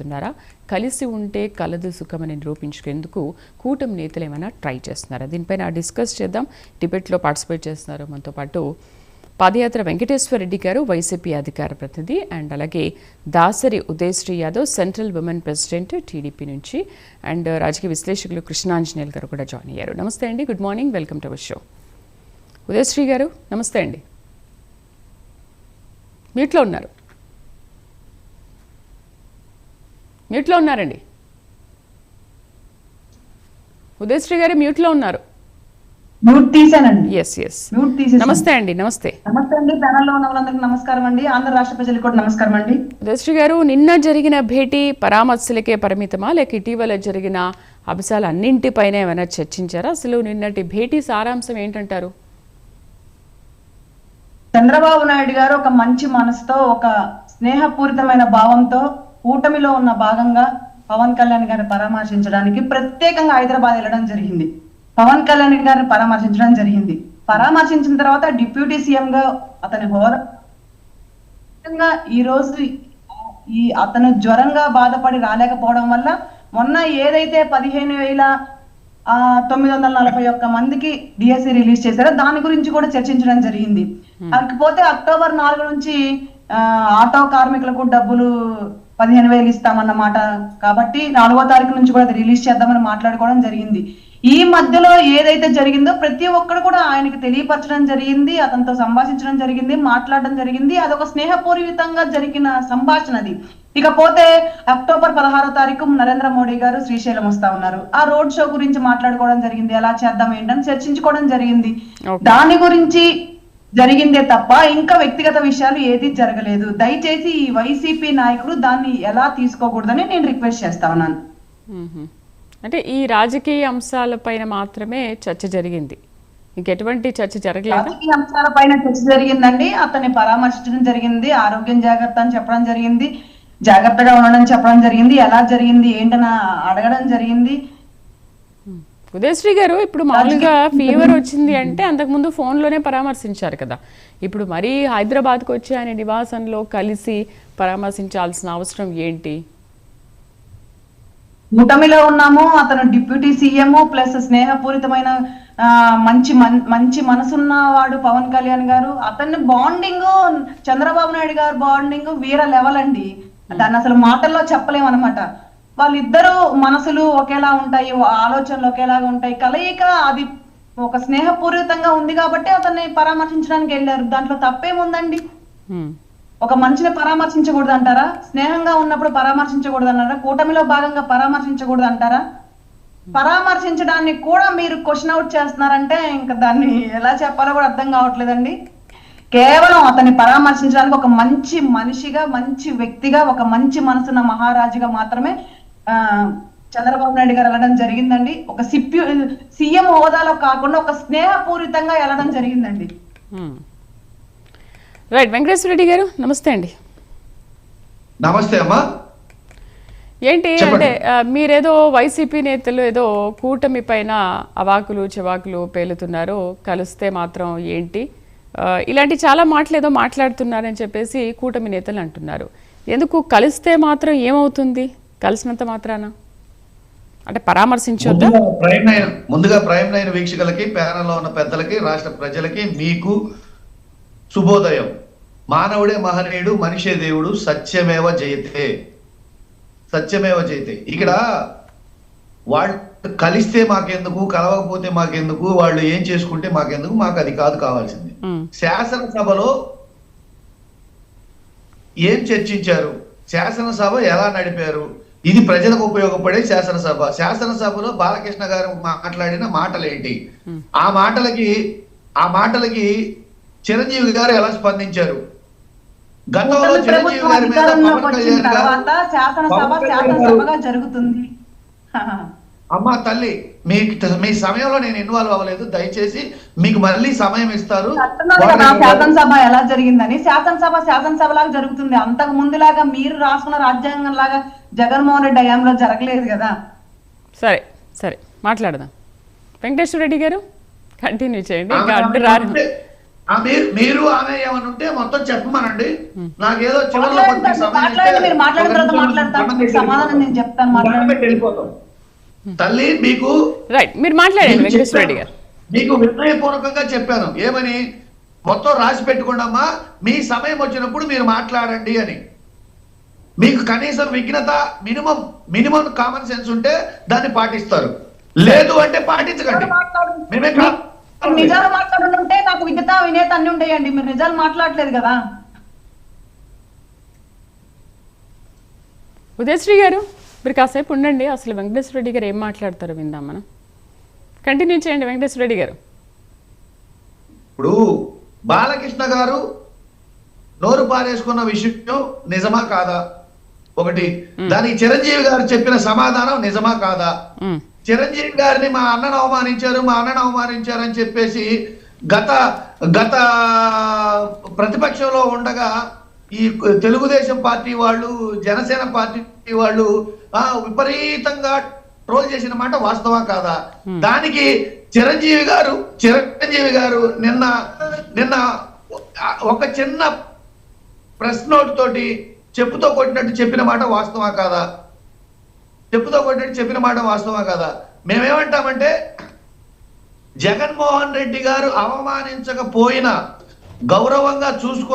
చేస్తున్నారా? కలిసి ఉంటే కలదు సుఖమని నిరూపించుకేందుకు కూటమి నేతలు ఏమైనా ట్రై చేస్తున్నారా? దీనిపైన డిస్కస్ చేద్దాం. డిబేట్లో పార్టిసిపేట్ చేస్తున్నారు మనతో పాటు పాదయాత్ర వెంకటేశ్వర రెడ్డి గారు వైసీపీ అధికార ప్రతినిధి అండ్ అలాగే Dasari Udayasri Yadav central women president TDP నుంచి అండ్ రాజకీయ విశ్లేషకులు కృష్ణాంజనేయులు గారు కూడా జాయిన్ అయ్యారు. నమస్తే అండి. Good morning. Welcome to our show. Udayasri garu నమస్తే అండి. మీట్లో ఉన్నారు. మ్యూట్లో ఉన్నారండి. ఉదయశ్రీ గారు మ్యూట్లో ఉన్నారు. నమస్తే అండి నమస్తే. నమస్తే అండి. ప్యానల్లో ఉన్న వాళ్ళందరికీ నమస్కారం అండి. ఆంధ్ర రాష్ట్ర ప్రజలకు కూడా నమస్కారం అండి. ఉదయశ్రీ గారు నిన్న జరిగిన భేటీ పరామర్శలకే పరిమితమా? లేక ఇటీవల జరిగిన అంశాలు అన్నింటిపైన ఏమైనా చర్చించారా? అసలు నిన్నటి భేటీ సారాంశం ఏంటంటారు? చంద్రబాబు నాయుడు గారు ఒక మంచి మనసుతో ఒక స్నేహపూరితమైన భావంతో కూటమిలో ఉన్న భాగంగా పవన్ కళ్యాణ్ గారిని పరామర్శించడానికి ప్రత్యేకంగా హైదరాబాద్ వెళ్ళడం జరిగింది. పవన్ కళ్యాణ్ గారిని పరామర్శించడం జరిగింది. పరామర్శించిన తర్వాత డిప్యూటీ సీఎం గా అతని ముఖ్యంగా ఈ రోజు ఈ అతను జ్వరంగా బాధపడి రాలేకపోవడం వల్ల మొన్న ఏదైతే పదిహేను వేల ఆ, తొమ్మిది వందల నలభై ఒక్క మందికి డిఎస్సి రిలీజ్ చేశారో దాని గురించి కూడా చర్చించడం జరిగింది. కాకపోతే అక్టోబర్ నాలుగు నుంచి ఆటో కార్మికులకు డబ్బులు పదిహేను వేలు ఇస్తామన్నమాట కాబట్టి నాలుగో తారీఖు నుంచి కూడా అది రిలీజ్ చేద్దామని మాట్లాడుకోవడం జరిగింది. ఈ మధ్యలో ఏదైతే జరిగిందో ప్రతి ఒక్కరు కూడా ఆయనకి తెలియపరచడం జరిగింది అతనితో సంభాషించడం జరిగింది మాట్లాడడం జరిగింది. అదొక స్నేహపూర్వకంగా జరిగిన సంభాషణ అది. ఇకపోతే అక్టోబర్ పదహారో తారీఖు నరేంద్ర మోడీ గారు శ్రీశైలం వస్తా ఉన్నారు. ఆ రోడ్ షో గురించి మాట్లాడుకోవడం జరిగింది. ఎలా చేద్దాం ఏంటని చర్చించుకోవడం జరిగింది. దాని గురించి జరిగిందే తప్ప ఇంకా వ్యక్తిగత విషయాలు ఏది జరగలేదు. దయచేసి ఈ వైసీపీ నాయకులు దాన్ని ఎలా తీసుకోకూడదని నేను రిక్వెస్ట్ చేస్తా ఉన్నాను. అంటే ఈ రాజకీయ అంశాలపైన మాత్రమే చర్చ జరిగింది. ఇంకెటువంటి చర్చ జరగలేదా? రాజకీయ అంశాల పైన చర్చ జరిగిందండి. అతన్ని పరామర్శించడం జరిగింది. ఆరోగ్యం జాగ్రత్త అని చెప్పడం జరిగింది. జాగ్రత్తగా ఉండడం చెప్పడం జరిగింది. ఎలా జరిగింది? ఏంటని అడగడం జరిగింది. ఉదయశ్రీ గారు ఇప్పుడు మామూలుగా ఫీవర్ వచ్చింది అంటే అంతకుముందు ఫోన్లోనే పరామర్శించారు కదా. ఇప్పుడు మరీ హైదరాబాద్కి వచ్చి ఆయన నివాసంలో కలిసి పరామర్శించాల్సిన అవసరం ఏంటి? కూటమిలో ఉన్నాము అతను డిప్యూటీ సీఎం ప్లస్ స్నేహపూరితమైన ఆ, మంచి మంచి మనసున్న వాడు పవన్ కళ్యాణ్ గారు. అతన్ని బాండింగ్ చంద్రబాబు నాయుడు గారు బాండింగ్ వీర లెవెల్ అండి. దాన్ని అసలు మాటల్లో చెప్పలేమన్నమాట. వాళ్ళిద్దరూ మనసులు ఒకేలా ఉంటాయి ఆలోచనలు ఒకేలాగా ఉంటాయి. కలయిక అది ఒక స్నేహపూరితంగా ఉంది కాబట్టి అతన్ని పరామర్శించడానికి వెళ్ళారు. దాంట్లో తప్పేముందండి. ఒక మనిషిని పరామర్శించకూడదు అంటారా? స్నేహంగా ఉన్నప్పుడు పరామర్శించకూడదు అంటారా? కూటమిలో భాగంగా పరామర్శించకూడదు అంటారా? పరామర్శించడాన్ని కూడా మీరు క్వశ్చన్ అవుట్ చేస్తున్నారంటే ఇంకా దాన్ని ఎలా చెప్పాలో కూడా అర్థం కావట్లేదండి. కేవలం అతన్ని పరామర్శించడానికి ఒక మంచి మనిషిగా మంచి వ్యక్తిగా ఒక మంచి మనసున్న మహారాజుగా మాత్రమే చంద్రబాబు నాయుడు గారు వెళ్ళడం జరిగిందండి. ఒక సిప్యు సీఎం హోదాలో కాకుండా ఒక స్నేహపూరితంగా వెళ్ళడం జరిగిందండి. రైట్ వెంకటేశ్వర రెడ్డి గారు నమస్తే అండి. నమస్తే అమ్మా. ఏంటి. అంటే మీరేదో వైసీపీ నేతలు ఏదో కూటమి పైన అవాకులు చెవాకులు పేలుతున్నారు. కలిస్తే మాత్రం ఏంటి? ఆ, ఇలాంటి చాలా మాటలు ఏదో మాట్లాడుతున్నారని చెప్పేసి కూటమి నేతలు అంటున్నారు. ఎందుకు కలిస్తే మాత్రం ఏమవుతుంది? కలిసినంత మాత్రాన? అంటే పరామర్శించొద్దా? ముందుగా ప్రైమ్ నైన్ ముందుగా ప్రైమ్ నైన్ వీక్షకులకి ప్యానల్లో ఉన్న పెద్దలకి రాష్ట్ర ప్రజలకి మీకు శుభోదయం. మానవుడే మహనీయుడు మనిషే దేవుడు సత్యమేవ జయతే. సత్యమేవ జయతే. ఇక్కడ వాళ్ళు కలిస్తే మాకెందుకు కలవకపోతే మాకెందుకు వాళ్ళు ఏం చేసుకుంటే మాకెందుకు మాకు అది కాదు కావాల్సింది. శాసనసభలో ఏం చర్చించారు? శాసనసభ ఎలా నడిపారు? ఇది ప్రజలకు ఉపయోగపడే శాసనసభ. శాసనసభలో బాలకృష్ణ గారు మాట్లాడిన మాటలేంటి? ఆ మాటలకి ఆ మాటలకి చిరంజీవి గారు ఎలా స్పందించారు? గతంలో చిరంజీవి గారి మీద పవన్ కళ్యాణ్ గారు శాసనసభ శాసనసభగా జరుగుతుంది. అమ్మా తల్లి మీ మీ సమయంలో నేను ఇన్వాల్వ్ అవ్వలేదు. దయచేసి మీకు మళ్ళీ సమయం ఇస్తారు. శాసనసభ ఎలా జరిగిందని. శాసనసభ శాసనసభ లాగా జరుగుతుంది. అంతకు ముందులాగా మీరు రాసుకున్న రాజ్యాంగం లాగా జగన్మోహన్ రెడ్డి హయాంలో జరగలేదు కదా. సరే సరే మాట్లాడదాం. వెంకటేశ్వర రెడ్డి గారు కంటిన్యూ చేయండి. మీరు మీరు ఆమె ఏమని ఉంటే మొత్తం చెప్పమనండి. నాకేదో చివరిలో మాట్లాడిన తర్వాత మాట్లాడతాను సమాధానం నేను చెప్తాను వెళ్ళిపోతాం. తల్లి మీకు రైట్ మీరు మాట్లాడండి మీకు వెంకటేశ్వర. గారు. మీకు వినయపూర్వకంగా చెప్పాను. ఏమని? మొత్తం రాసి పెట్టుకోండమ్మా. మీ సమయం వచ్చినప్పుడు మీరు మాట్లాడండి అని. మీకు కనీసం విఘ్నత మినిమం మినిమం కామన్ సెన్స్ ఉంటే దాన్ని పాటిస్తారు. లేదు అంటే పాటించకండి. మేమే నిజాలు నాకు విద్యత వినేత అన్ని ఉంటాయండి మీరు నిజాలు మాట్లాడలేదు కదా. ఉదయశ్రీ గారు? మీరు కాసేపు ఉండండి అసలు వెంకటేశ్వర రెడ్డి గారు ఏం మాట్లాడతారో విందాం మనం. కంటిన్యూ చేయండి వెంకటేశ్వర రెడ్డి గారు. ఇప్పుడు బాలకృష్ణ గారు నోరు పారేసుకున్న విషయం నిజమా కాదా? ఒకటి దానికి చిరంజీవి గారు చెప్పిన సమాధానం నిజమా కాదా. చిరంజీవి గారిని మా అన్నను అవమానించారు మా అన్నను అవమానించారు అని చెప్పేసి గత గత ప్రతిపక్షంలో ఉండగా ఈ తెలుగుదేశం పార్టీ వాళ్ళు జనసేన పార్టీ వాళ్ళు ఆ విపరీతంగా ట్రోల్ చేసిన మాట వాస్తవా కాదా? దానికి చిరంజీవి గారు చిరంజీవి గారు నిన్న నిన్న ఒక చిన్న ప్రెస్ నోట్ తోటి చెప్పుతో కొట్టినట్టు చెప్పిన మాట వాస్తవా కాదా? చెప్పుతో కొట్టినట్టు చెప్పిన మాట వాస్తవా కదా? మేమేమంటామంటే జగన్మోహన్ రెడ్డి గారు అవమానించకపోయినా గౌరవంగా చూసుకో